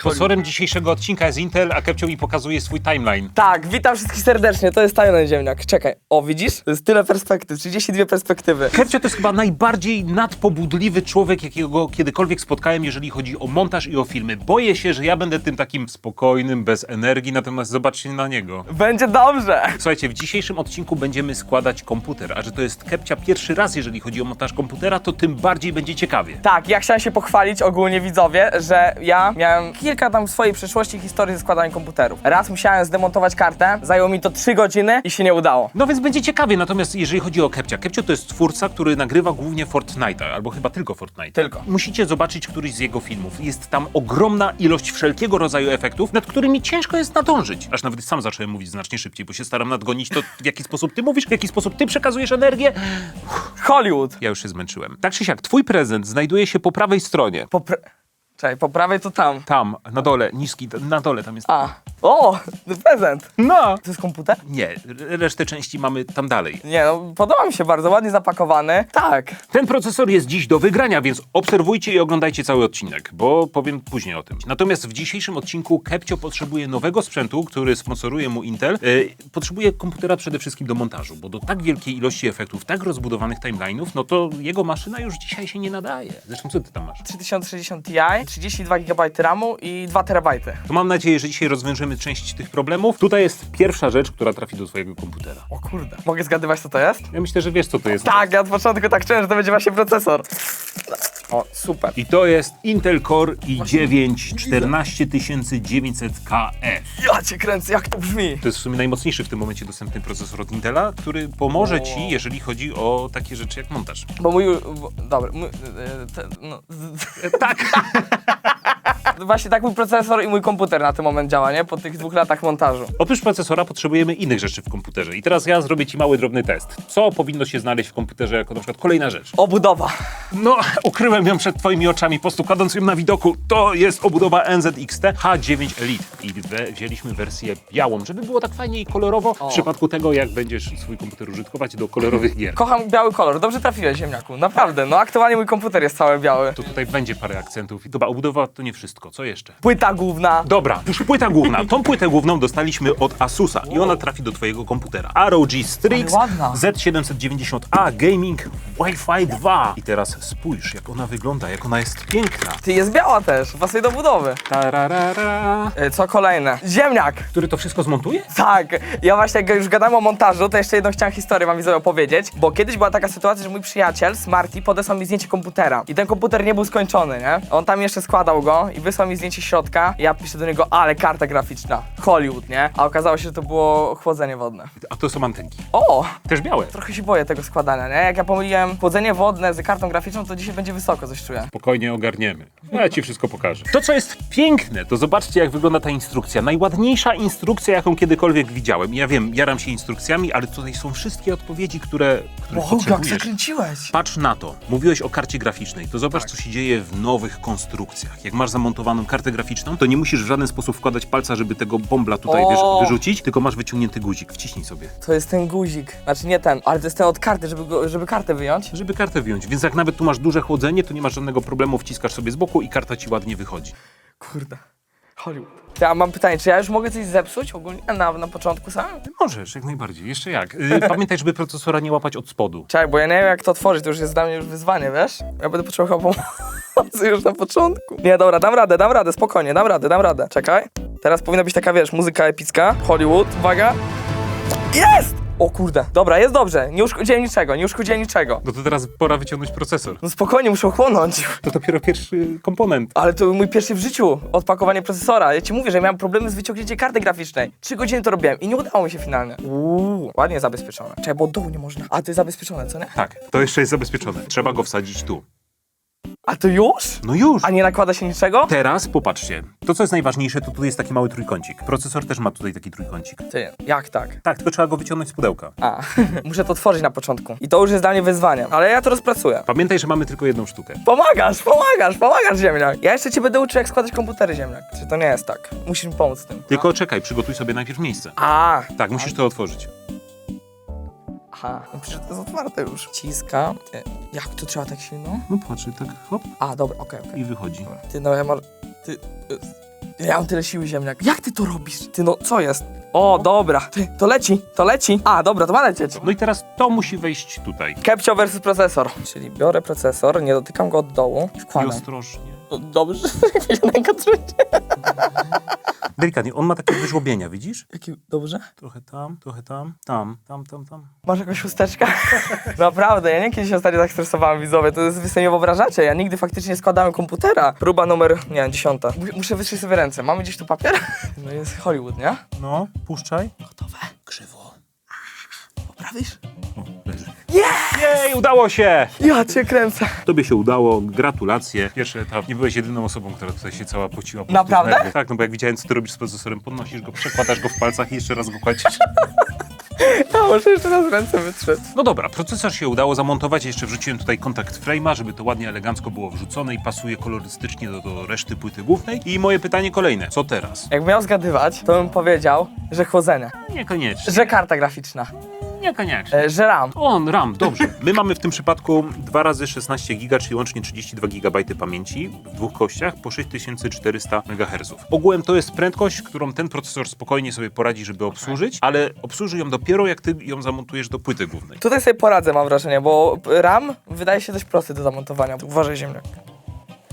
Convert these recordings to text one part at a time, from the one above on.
Sponsorem dzisiejszego odcinka jest Intel, a Kepcio mi pokazuje swój timeline. Tak, witam wszystkich serdecznie, to jest tajny ziemniak. Czekaj, o widzisz? To jest tyle perspektyw, 32 perspektywy. Kepcio to jest chyba najbardziej nadpobudliwy człowiek, jakiego kiedykolwiek spotkałem, jeżeli chodzi o montaż i o filmy. Boję się, że ja będę tym takim spokojnym, bez energii, natomiast zobaczcie na niego. Będzie dobrze. Słuchajcie, w dzisiejszym odcinku będziemy składać komputer, a że to jest Kepcia pierwszy raz, jeżeli chodzi o montaż komputera, to tym bardziej będzie ciekawie. Tak, ja chciałem się pochwalić ogólnie widzowie, że ja miałem kilka tam w swojej przeszłości historii ze składaniem komputerów. Raz musiałem zdemontować kartę, zajęło mi to 3 godziny i się nie udało. No więc będzie ciekawie, natomiast jeżeli chodzi o Kepcia, Kepcio to jest twórca, który nagrywa głównie Fortnite'a, albo chyba tylko Fortnite. Tylko. Musicie zobaczyć któryś z jego filmów. Jest tam ogromna ilość wszelkiego rodzaju efektów, nad którymi ciężko jest nadążyć. Aż nawet sam zacząłem mówić znacznie szybciej, bo się staram nadgonić to, w jaki sposób ty mówisz, w jaki sposób ty przekazujesz energię. Hollywood. Ja już się zmęczyłem. Tak czy siak, twój prezent znajduje się po prawej stronie. Po pra... Czekaj, po prawej to tam. Tam, na dole, niski, na dole tam jest. A. O, prezent. No! To jest komputer? Nie, resztę części mamy tam dalej. Nie, no podoba mi się bardzo, ładnie zapakowany. Tak. Ten procesor jest dziś do wygrania, więc obserwujcie i oglądajcie cały odcinek, bo powiem później o tym. Natomiast w dzisiejszym odcinku Kepcio potrzebuje nowego sprzętu, który sponsoruje mu Intel. Yy, potrzebuje komputera przede wszystkim do montażu, bo do tak wielkiej ilości efektów, tak rozbudowanych timeline'ów, no to jego maszyna już dzisiaj się nie nadaje. Zresztą co ty tam masz? 3060 Ti, 32 GB RAMu i 2 TB. To mam nadzieję, że dzisiaj rozwiążemy część tych problemów. Tutaj jest pierwsza rzecz, która trafi do twojego komputera. O kurde. Mogę zgadywać co to jest? Ja myślę, że wiesz co to jest. Tak, ja od początku tak czułem, że to będzie właśnie procesor. O, super. I to jest Intel Core i9 14900KF. Ja cię kręcę, jak to brzmi. To jest w sumie najmocniejszy w tym momencie dostępny procesor od Intela, który pomoże ci, jeżeli chodzi o takie rzeczy jak montaż. Bo mój... Dobra, mój, e, te, no, Tak. właśnie tak mój procesor i mój komputer na ten moment działa, nie? Po tych dwóch latach montażu. Oprócz procesora potrzebujemy innych rzeczy w komputerze. I teraz ja zrobię ci mały, drobny test. Co powinno się znaleźć w komputerze jako na przykład kolejna rzecz? Obudowa. No, ukryłem ją przed twoimi oczami, po prostu kładąc ją na widoku. To jest obudowa NZXT H9 Elite. I we, wzięliśmy wersję białą, żeby było tak fajnie i kolorowo w przypadku tego, jak będziesz swój komputer użytkować do kolorowych gier. Kocham biały kolor. Dobrze trafiłeś, ziemniaku. Naprawdę. No aktualnie mój komputer jest cały biały. To tutaj będzie parę akcentów. Dobra, obudowa to nie wszystko. Co jeszcze? Płyta główna. Dobra, już płyta główna. Tą płytę główną dostaliśmy od Asusa i ona trafi do twojego komputera. ROG Strix Ale ładna. Z790A Gaming Wi-Fi 2. I teraz spójrz, jak ona wygląda, jak ona jest piękna. Ty, jest biała też. Pasuje do budowy. Tararara. E, Co kolejne? Ziemniak. Który to wszystko zmontuje? Tak, ja właśnie jak już gadałem o montażu, to jeszcze jedną chciałem historię wam widzowie opowiedzieć, bo kiedyś była taka sytuacja, że mój przyjaciel, Smarty, podesłał mi zdjęcie komputera i ten komputer nie był skończony, nie? On tam jeszcze składał go i wysłał mi zdjęcie środka ja piszę do niego, ale karta graficzna, Hollywood, nie? A okazało się, że to było chłodzenie wodne. A to są antenki. O! Też białe. Trochę się boję tego składania, nie? Jak ja pomyliłem chłodzenie wodne z kartą graficzną, to dzisiaj będzie wysoko, coś czuję. Spokojnie ogarniemy. Ja ci wszystko pokażę. To, co jest piękne, to zobaczcie, jak wygląda ta instrukcja. Najładniejsza instrukcja, jaką kiedykolwiek widziałem. Ja wiem, jaram się instrukcjami, ale tutaj są wszystkie odpowiedzi, które, których potrzebujesz. zakręciłeś! Patrz na to. Mówiłeś o karcie graficznej. To zobacz, co się dzieje w nowych konstrukcjach. Jak masz kartę graficzną, to nie musisz w żaden sposób wkładać palca, żeby tego bombla tutaj O! wiesz, wyrzucić, tylko masz wyciągnięty guzik. Wciśnij sobie. To jest ten guzik, znaczy nie ten, ale to jest ten od karty, żeby, go, żeby kartę wyjąć. Żeby kartę wyjąć. Więc jak nawet tu masz duże chłodzenie, to nie masz żadnego problemu, wciskasz sobie z boku i karta ci ładnie wychodzi. Kurde. Hollywood. Ja mam pytanie, czy ja już mogę coś zepsuć ogólnie na, na początku sam? Możesz, jak najbardziej. Jeszcze jak. Y, Pamiętaj, żeby procesora nie łapać od spodu. Czekaj, bo ja nie wiem jak to otworzyć, to już jest dla mnie już wyzwanie, wiesz? Ja będę potrzebował pomocy już na początku. Nie, dobra, dam radę, dam radę, spokojnie, dam radę, dam radę. Czekaj. Teraz powinna być taka, wiesz, muzyka epicka. Hollywood, uwaga. Jest! O kurde, dobra, jest dobrze, nie uszkodziłem niczego, nie uszkodziłem niczego. No to teraz pora wyciągnąć procesor. No spokojnie, muszę ochłonąć. To dopiero pierwszy komponent. Ale to był mój pierwszy w życiu odpakowanie procesora. Ja ci mówię, że miałem problemy z wyciągnięciem karty graficznej. Trzy godziny to robiłem i nie udało mi się finalnie. Uuu, ładnie zabezpieczone. Czekaj, bo od dołu nie można. A to jest zabezpieczone, co nie? Tak, to jeszcze jest zabezpieczone. Trzeba go wsadzić tu. A to już? No już! A nie nakłada się niczego? Teraz popatrzcie. To, co jest najważniejsze, to tu jest taki mały trójkącik. Procesor też ma tutaj taki trójkącik. Ty, jak tak? Tak, tylko trzeba go wyciągnąć z pudełka. A, muszę to tworzyć na początku. I to już jest dla mnie ale ja to rozpracuję. Pamiętaj, że mamy tylko jedną sztukę. Pomagasz, pomagasz, pomagasz, ziemniak. Ja jeszcze cię będę uczył, jak składać komputery, ziemniak. Czy to nie jest tak? Musisz mi pomóc z tym. Tylko czekaj, przygotuj sobie najpierw miejsce. A, Tak, musisz to otworzyć. Aha, no przecież to jest otwarte już. Ciska. Ty, jak to trzeba tak silno? No patrz, tak hop A, dobra, okej, okej. i wychodzi. Ty, no ja mam... Ty... y, Ja mam tyle siły ziemniak. Jak ty to robisz? Ty no, co jest? O, dobra. Ty, to leci, to leci. A, dobra, to ma lecieć. No i teraz to musi wejść tutaj. Kepcio versus procesor. Czyli biorę procesor, nie dotykam go od dołu i wkładam. ostrożnie. No, Dobrze, się trzęsie. Delikatnie, on ma takie wyżłobienia, widzisz? Jaki, dobrze? Trochę tam, trochę tam, tam, tam, tam, tam. Masz jakąś chusteczkę? Naprawdę, ja nie kiedyś się ostatnio tak stresowałem, widzowie, to jest, wy sobie nie wyobrażacie, ja nigdy faktycznie nie składałem komputera. Próba numer, nie wiem, dziesiąta. Mu- Muszę wytrzeć sobie ręce, mamy gdzieś tu papier? No jest Hollywood, nie? No, puszczaj. Gotowe. Krzywo. Poprawisz? O, leży. Jej, udało się! Ja cię kręcę. Tobie się udało, gratulacje. Pierwszy etap. Nie byłeś jedyną osobą, która tutaj się cała pociła. po Naprawdę? Tak, no bo jak widziałem, co ty robisz z procesorem, podnosisz go, przekładasz go w palcach i jeszcze raz go kładziesz. Ja muszę jeszcze raz ręce wytrzeć. No dobra, procesor się udało zamontować. Jeszcze wrzuciłem tutaj kontakt frame'a, żeby to ładnie, elegancko było wrzucone i pasuje kolorystycznie do, do reszty płyty głównej. I moje pytanie kolejne. Co teraz? Jak miał zgadywać, to bym powiedział, że chłodzenie, Niekoniecznie. że karta graficzna, Niekoniecznie. e, że RAM. On, RAM, dobrze. My mamy w tym przypadku 2 razy 16 giga, czyli łącznie 32 GB pamięci w dwóch kościach po 6400 MHz. Ogółem to jest prędkość, którą ten procesor spokojnie sobie poradzi, żeby obsłużyć, ale obsłuży ją dopiero jak ty ją zamontujesz do płyty głównej. Tutaj sobie poradzę, mam wrażenie, bo RAM wydaje się dość prosty do zamontowania. Uważaj, ziemniak.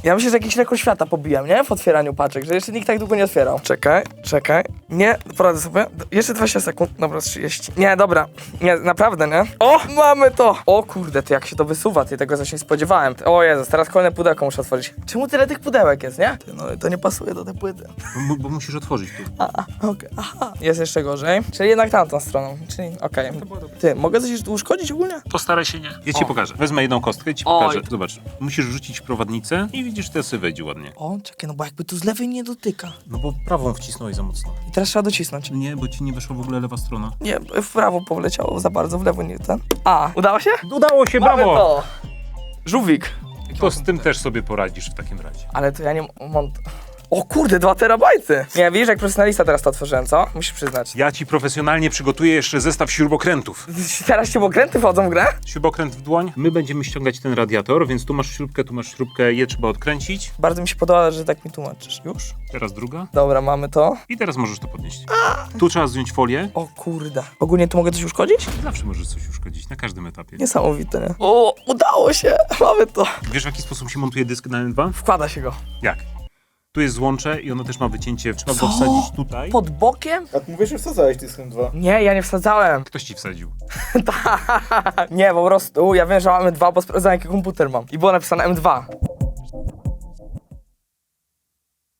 Ja myślę, że jakiś rekord świata pobiłem, nie? W otwieraniu paczek, że jeszcze nikt tak długo nie otwierał. Czekaj, czekaj. Nie, poradzę sobie. Jeszcze 20 sekund. Dobra, 30. Nie, dobra. Nie, naprawdę, nie? O, mamy to! O kurde, ty jak się to wysuwa, ty tego coś nie spodziewałem. O Jezus, teraz kolejne pudełko muszę otworzyć. Czemu tyle tych pudełek jest, nie? Ty, no to nie pasuje do tej płyty. Bo, bo musisz otworzyć tu. A, a, okej, aha. Jest jeszcze gorzej. Czyli jednak tamtą stroną. Czyli, okej. Ty, mogę coś jeszcze uszkodzić ogólnie? Postaraj się nie. Ja ci O. pokażę. Wezmę jedną kostkę i ci Oj. pokażę. Zobacz, musisz rzucić prowadnicę i widzisz, to sobie wejdzie ładnie. O, czekaj, no bo jakby tu z lewej nie dotyka. No bo prawą wcisnąłeś za mocno. I teraz trzeba docisnąć. Nie, bo ci nie weszła w ogóle lewa strona. Nie, w prawo poleciało za bardzo, w lewo nie ten. A, udało się? Udało się, Mamy brawo! to! Żółwik. To z tym też sobie poradzisz w takim razie. Ale to ja nie mam... O kurde, dwa terabajty! Nie, widzisz, jak profesjonalista teraz to otworzyłem, co? Musisz przyznać. Ja ci profesjonalnie przygotuję jeszcze zestaw śrubokrętów. Teraz się okręty wchodzą w grę? Śrubokręt w dłoń. My będziemy ściągać ten radiator, więc tu masz śrubkę, tu masz śrubkę, je trzeba odkręcić. Bardzo mi się podoba, że tak mi tłumaczysz. Już? Teraz druga. Dobra, mamy to. I teraz możesz to podnieść. Tu trzeba zdjąć folię. O kurde. Ogólnie tu mogę coś uszkodzić? Zawsze możesz coś uszkodzić, na każdym etapie. Niesamowite, nie? O, udało się! Mamy to. Wiesz w jaki sposób się montuje dysk na M2? Wkłada się go. Jak? Tu jest złącze i ono też ma wycięcie. Trzeba Co? go wsadzić tutaj. Pod bokiem? A ty mówisz, że wsadzałeś dyskiem 2. Nie, ja nie wsadzałem. Ktoś ci wsadził. Tak. Nie, po prostu ja wiem, że mamy M2, bo sprawdzałem jaki komputer mam. I było napisane M2.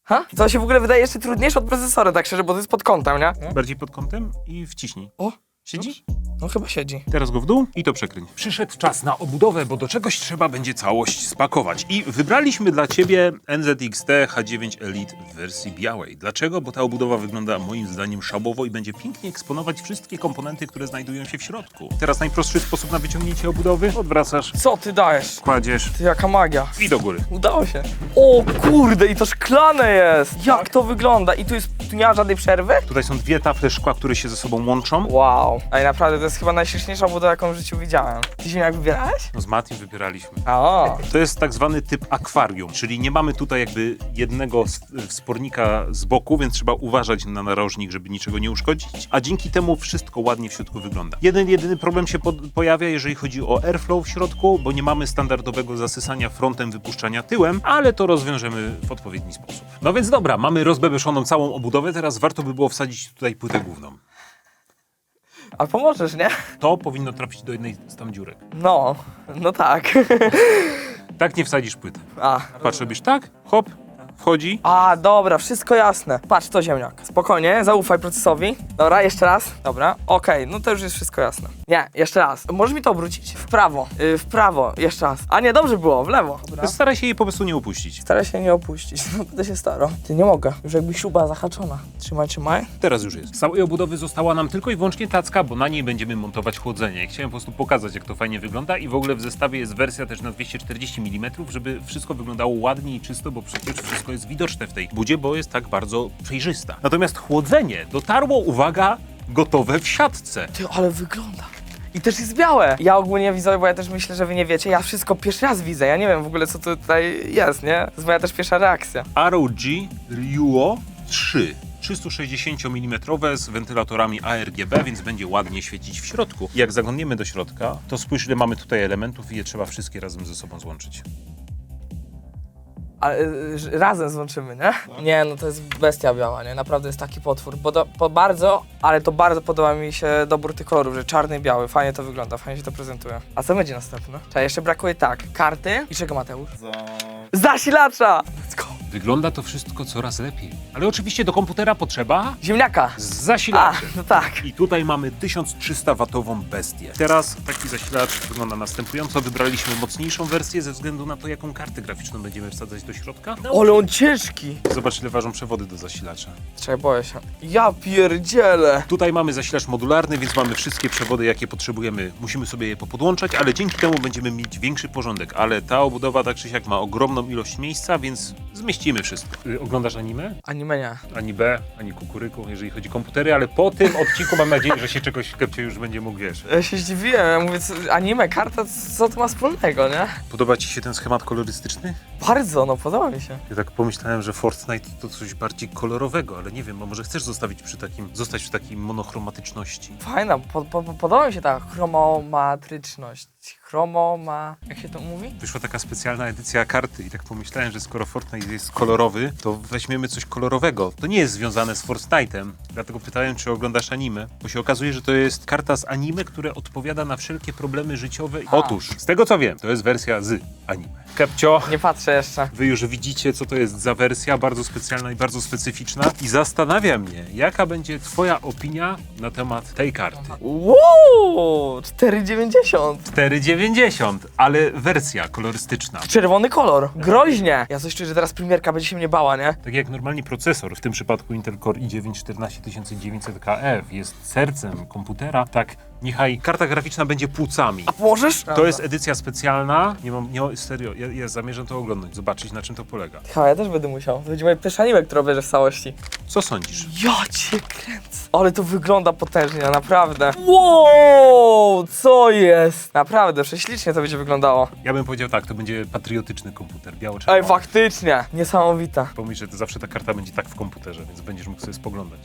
Ha? To się w ogóle wydaje jeszcze trudniejsze od procesora, tak szczerze, bo to jest pod kątem, nie? Bardziej pod kątem i wciśnij. O, Siedzi? no chyba siedzi. Teraz go w dół i to przekryń. Przyszedł czas na obudowę, bo do czegoś trzeba będzie całość spakować. I wybraliśmy dla Ciebie NZXT H9 Elite w wersji białej. Dlaczego? Bo ta obudowa wygląda moim zdaniem szabowo i będzie pięknie eksponować wszystkie komponenty, które znajdują się w środku. Teraz najprostszy sposób na wyciągnięcie obudowy. Odwracasz, Co ty dajesz? kładziesz Ty, jaka magia. i do góry. Udało się. O kurde, i to szklane jest. Jak to wygląda? I tu jest, tu nie ma żadnej przerwy? Tutaj są dwie tafle szkła, które się ze sobą łączą. Wow. Ej, naprawdę, to jest chyba najśmieszniejsza budowa, jaką w życiu widziałem. Ty się jak wybierałeś? No z Matim wybieraliśmy. A, o. To jest tak zwany typ akwarium, czyli nie mamy tutaj jakby jednego s- wspornika z boku, więc trzeba uważać na narożnik, żeby niczego nie uszkodzić, a dzięki temu wszystko ładnie w środku wygląda. Jeden, jedyny problem się pod, pojawia, jeżeli chodzi o airflow w środku, bo nie mamy standardowego zasysania frontem, wypuszczania tyłem, ale to rozwiążemy w odpowiedni sposób. No więc dobra, mamy rozbebeszoną całą obudowę, teraz warto by było wsadzić tutaj płytę główną. A pomożesz, nie? To powinno trafić do jednej z tam dziurek. No, no tak. Tak nie wsadzisz płyty. A. Patrz, robisz tak, hop, wchodzi, A, dobra, wszystko jasne. Patrz, to ziemniak. Spokojnie, zaufaj procesowi. Dobra, jeszcze raz. Dobra, okej, no to już jest wszystko jasne. Nie, jeszcze raz. Możesz mi to obrócić? W prawo, yy, w prawo, jeszcze raz. A nie, dobrze było, w lewo. Dobra. Staraj się jej po prostu nie upuścić. Staraj się nie opuścić, no będę się starał. Ty nie mogę, już jakby śruba zahaczona. Trzymaj, trzymaj. Teraz już jest. Z całej obudowy została nam tylko i wyłącznie tacka, bo na niej będziemy montować chłodzenie. Chciałem po prostu pokazać, jak to fajnie wygląda i w ogóle w zestawie jest wersja też na 240 mm, żeby wszystko wyglądało ładnie i czysto, bo przecież wszystko jest widoczne w tej budzie, bo jest tak bardzo przejrzysta. Natomiast chłodzenie dotarło, uwaga, gotowe w siatce. Ty, ale wygląda. I też jest białe. Ja ogólnie widzowie, bo ja też myślę, że wy nie wiecie, ja wszystko pierwszy raz widzę. Ja nie wiem w ogóle, co tutaj jest, nie? To jest moja też pierwsza reakcja. ROG Ryuo 3. 360 mm z wentylatorami ARGB, więc będzie ładnie świecić w środku. Jak zaglądniemy do środka, to spójrz, ile mamy tutaj elementów i je trzeba wszystkie razem ze sobą złączyć. Ale y, razem złączymy, nie? Nie, no to jest bestia biała, nie? Naprawdę jest taki potwór. Bo, do, po bardzo, ale to bardzo podoba mi się dobór tych kolorów, że czarny i biały. Fajnie to wygląda, fajnie się to prezentuje. A co będzie następne? Czekaj, jeszcze brakuje tak, karty i czego Mateusz? Za... Zasilacza! Let's go! Wygląda to wszystko coraz lepiej. Ale oczywiście do komputera potrzeba Ziemniaka! A, zasilaczy. no tak. I tutaj mamy 1300-watową bestię. Teraz taki zasilacz wygląda następująco. Wybraliśmy mocniejszą wersję ze względu na to, jaką kartę graficzną będziemy wsadzać do środka. No. Ale on ciężki! Zobacz, ile ważą przewody do zasilacza. Czekaj, boję się. Ja pierdzielę! Tutaj mamy zasilacz modularny, więc mamy wszystkie przewody, jakie potrzebujemy. Musimy sobie je popodłączać, ale dzięki temu będziemy mieć większy porządek. Ale ta obudowa tak czy siak ma ogromną ilość miejsca, więc wszystko. Y, Oglądasz anime? Anime nie. Ani B, ani kukuryku, jeżeli chodzi o komputery, ale po tym odcinku mam nadzieję, że się czegoś Kepcio już będzie mógł, wiesz. Ja się zdziwiłem, ja mówię, co, anime, karta, co to ma wspólnego, nie? Podoba ci się ten schemat kolorystyczny? Bardzo, no podoba mi się. Ja tak pomyślałem, że Fortnite to coś bardziej kolorowego, ale nie wiem, bo może chcesz zostawić przy takim, zostać przy takiej monochromatyczności. Fajna, po, po, po, podoba mi się ta chromomatryczność. Chromoma... jak się to mówi? Wyszła taka specjalna edycja karty i tak pomyślałem, że skoro Fortnite jest kolorowy, to weźmiemy coś kolorowego. To nie jest związane z Fortnite'em, dlatego pytałem, czy oglądasz anime, bo się okazuje, że to jest karta z anime, które odpowiada na wszelkie problemy życiowe. Otóż, z tego co wiem, to jest wersja z anime. Kepcio, Nie patrzę jeszcze. Wy już widzicie, co to jest za wersja, bardzo specjalna i bardzo specyficzna. I zastanawia mnie, jaka będzie Twoja opinia na temat tej karty. Wow, 4,90. 4,90, ale wersja kolorystyczna. Czerwony kolor. Groźnie. Ja coś czuję, że teraz premierka będzie się mnie bała, nie? Tak jak normalnie procesor, w tym przypadku Intel Core i9 14900KF jest sercem komputera, tak niechaj karta graficzna będzie płucami. A pomożesz? To jest edycja specjalna, nie mam, nie, serio, ja, ja zamierzam to oglądać, zobaczyć na czym to polega. Chyba ja też będę musiał. To będzie moje pierwsze anime, które obejrzę w całości. Co sądzisz? Ja cię kręcę. Ale to wygląda potężnie, naprawdę. Wow, co jest? Naprawdę, prześlicznie to będzie wyglądało. Ja bym powiedział tak, to będzie patriotyczny komputer, biało-czerwony. Ej, faktycznie. Niesamowita. Pomyśl, że to zawsze ta karta będzie tak w komputerze, więc będziesz mógł sobie spoglądać.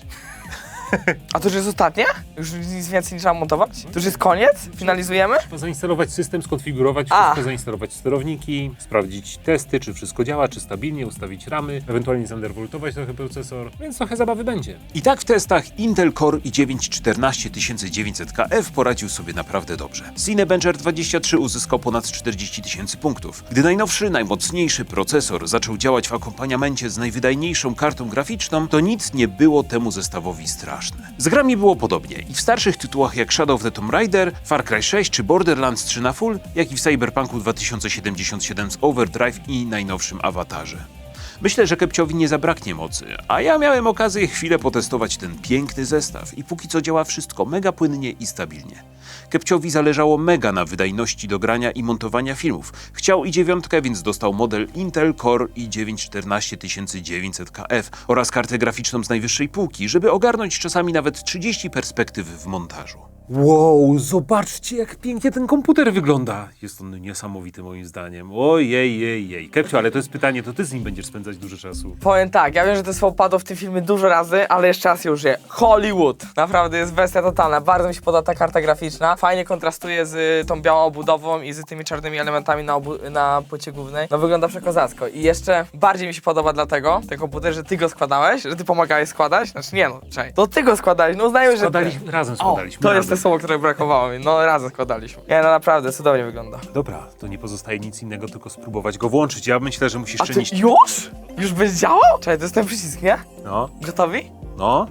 A to już jest ostatnie? Już nic więcej nie trzeba montować? To już jest koniec? Finalizujemy? Trzeba zainstalować system, skonfigurować A. wszystko, zainstalować sterowniki, sprawdzić testy, czy wszystko działa, czy stabilnie, ustawić ramy, ewentualnie zanderwoltować trochę procesor, więc trochę zabawy będzie. I tak w testach Intel Core i9 14900KF poradził sobie naprawdę dobrze. Cinebencher 23 uzyskał ponad 40 tysięcy punktów. Gdy najnowszy, najmocniejszy procesor zaczął działać w akompaniamencie z najwydajniejszą kartą graficzną, to nic nie było temu zestawowi straszne. Z grami było podobnie i w starszych tytułach jak Shadow of the Tomb Raider, Far Cry 6 czy Borderlands 3 na full, jak i w Cyberpunku 2077 z Overdrive i najnowszym Awatarze. Myślę, że Kepciowi nie zabraknie mocy, a ja miałem okazję chwilę potestować ten piękny zestaw i póki co działa wszystko mega płynnie i stabilnie. Kepciowi zależało mega na wydajności do grania i montowania filmów. Chciał i dziewiątkę, więc dostał model Intel Core i9 14900KF oraz kartę graficzną z najwyższej półki, żeby ogarnąć czasami nawet 30 perspektyw w montażu. Wow, zobaczcie jak pięknie ten komputer wygląda. Jest on niesamowity moim zdaniem. Ojej, jej, jej. Kepcio, ale to jest pytanie, to ty z nim będziesz spędzać dużo czasu. Powiem tak, ja wiem, że to słowo padło w tym filmie dużo razy, ale jeszcze raz je użyję. Hollywood! Naprawdę jest bestia totalna. Bardzo mi się podoba ta karta graficzna. Fajnie kontrastuje z y, tą białą obudową i z tymi czarnymi elementami na, na płycie głównej. No wygląda przekozacko. I jeszcze bardziej mi się podoba dlatego, ten komputer, że ty go składałeś, że ty pomagałeś składać. Znaczy nie no, czekaj. To ty go składałeś, no uznajmy, że. Składaliśmy, razem O, składaliśmy. to jest to słowo, które brakowało mi. No razem składaliśmy. Nie, no naprawdę, cudownie wygląda. Dobra, to nie pozostaje nic innego, tylko spróbować go włączyć. Ja myślę, że musisz A czynić... już? Już będzie działał? Czekaj, to jest ten przycisk, nie? No, Gotowi? no.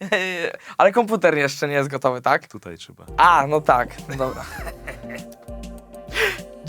Ale komputer jeszcze nie jest gotowy, tak? Tutaj trzeba. A, no tak, no dobra.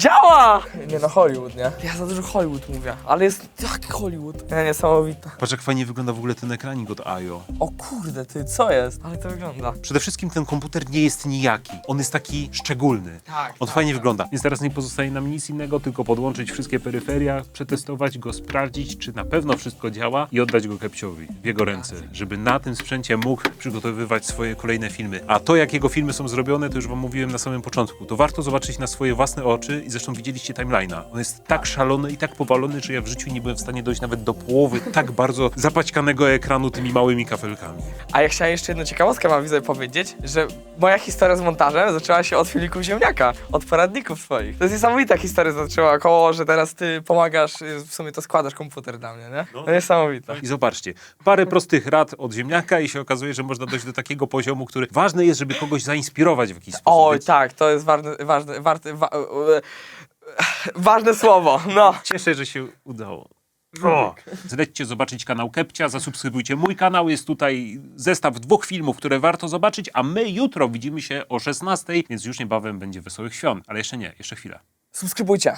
Działa! Nie no, Hollywood, nie? Ja za dużo Hollywood mówię, ale jest jak Hollywood. Nie, niesamowite. Patrz jak fajnie wygląda w ogóle ten ekranik od IO. O kurde, ty, co jest? Ale to wygląda. Przede wszystkim ten komputer nie jest nijaki. On jest taki szczególny. Tak, On tak, fajnie tak. wygląda. Więc teraz nie pozostaje nam nic innego, tylko podłączyć wszystkie peryferia, przetestować go, sprawdzić, czy na pewno wszystko działa i oddać go Kepciowi w jego ręce, żeby na tym sprzęcie mógł przygotowywać swoje kolejne filmy. A to, jak jego filmy są zrobione, to już wam mówiłem na samym początku. To warto zobaczyć na swoje własne oczy i zresztą widzieliście timeline'a. On jest tak szalony i tak powalony, że ja w życiu nie byłem w stanie dojść nawet do połowy tak bardzo zapaćkanego ekranu tymi małymi kafelkami. A ja chciałem jeszcze jedną ciekawostkę wam widzę powiedzieć, że moja historia z montażem zaczęła się od filmików ziemniaka, od poradników swoich. To jest niesamowita historia zaczęła koło, że teraz ty pomagasz, y, w sumie to składasz komputer dla mnie, nie? No. Niesamowite. I zobaczcie, parę prostych rad od ziemniaka i się okazuje, że można dojść do takiego poziomu, który ważne jest, żeby kogoś zainspirować w jakiś sposób. Oj, Więc tak, to jest ważne, ważne, warte, wa, e, ważne słowo, no. Cieszę, że się udało. O! Zlećcie zobaczyć kanał Kepcia, zasubskrybujcie mój kanał. Jest tutaj zestaw dwóch filmów, które warto zobaczyć, a my jutro widzimy się o 16, więc już niebawem będzie Wesołych Świąt. Ale jeszcze nie, jeszcze chwilę. Subskrybujcie.